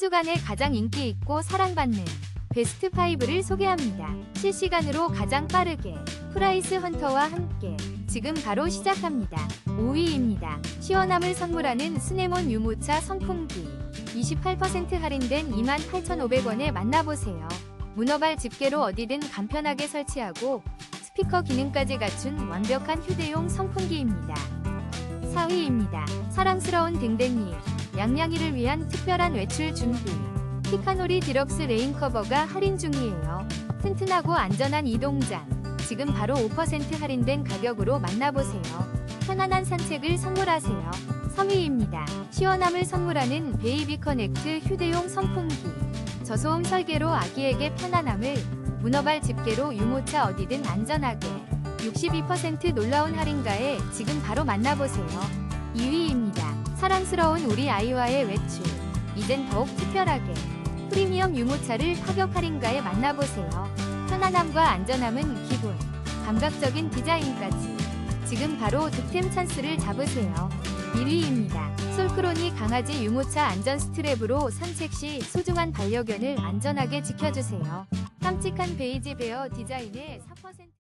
주간에 가장 인기 있고 사랑받는 베스트 5를 소개합니다. 실시간으로 가장 빠르게 프라이스 헌터와 함께 지금 바로 시작합니다. 5위입니다. 시원함을 선물하는 스네몬 유모차 선풍기 28% 할인된 28,500원에 만나보세요. 문어발 집게로 어디든 간편하게 설치하고 스피커 기능까지 갖춘 완벽한 휴대용 선풍기입니다. 4위입니다. 사랑스러운 댕댕이 양양이를 위한 특별한 외출 준비 피카노리 디럭스 레인 커버가 할인 중이에요. 튼튼하고 안전한 이동장 지금 바로 5% 할인된 가격으로 만나보세요. 편안한 산책을 선물하세요. 3위입니다. 시원함을 선물하는 베이비 커넥트 휴대용 선풍기 저소음 설계로 아기에게 편안함을 문어발 집게로 유모차 어디든 안전하게 62% 놀라운 할인가에 지금 바로 만나보세요. 2위입니다. 사랑스러운 우리 아이와의 외출. 이젠 더욱 특별하게 프리미엄 유모차를 파격 할인가에 만나보세요. 편안함과 안전함은 기본. 감각적인 디자인까지. 지금 바로 득템 찬스를 잡으세요. 1위입니다. 솔크로니 강아지 유모차 안전 스트랩으로 산책 시 소중한 반려견을 안전하게 지켜주세요. 깜찍한 베이지 베어 디자인의 4%